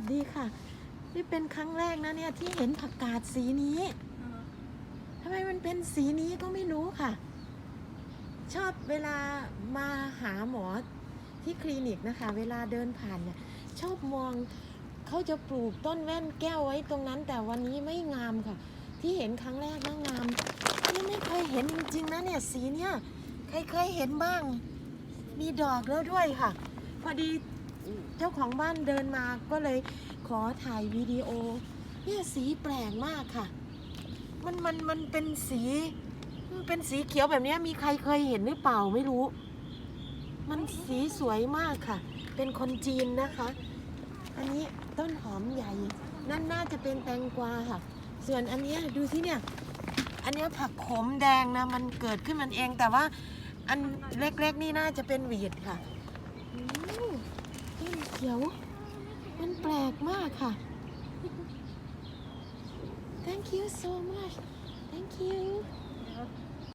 วัสดีค่ะ นี่เป็นครั้งแรกนะเนี่ยที่เห็นผักกาดสีนี้ทำไมมันเป็นสีนี้ก็ไม่รู้ค่ะ ชอบเวลามาหาหมอที่คลินิกนะคะ เวลาเดินผ่านเนี่ยชอบมองเขาจะปลูกต้นแว่นแก้วไว้ตรงนั้น แต่วันนี้ไม่งามค่ะ ที่เห็นครั้งแรกนะงามนี่ไม่เคยเห็นจริงๆนะเนี่ยสีเนี่ยใครเคยเห็นบ้าง มีดอกแล้วด้วยค่ะ พอดี เจ้าของบ้านเดินมาก็เลยขอถ่ายวิดีโอ เนี่ยสีแปลกมากค่ะ มันมันมันเป็นสีมันเป็นสีเขียวแบบนี้มีใครเคยเห็นหรือเปล่าไม่รู้ มันสีสวยมากค่ะ เป็นคนจีนนะคะ อันนี้ต้นหอมใหญ่ นั่นน่าจะเป็นแตงกวาค่ะ ส่วนอันนี้ดูที่เนี่ย อันนี้ผักขมแดงนะ มันเกิดขึ้นมันเองแต่ว่าอันเล็กๆนี่น่าจะเป็นหวีดค่ะ ขียว มันแปลกมากค่ะ thank you so much thank you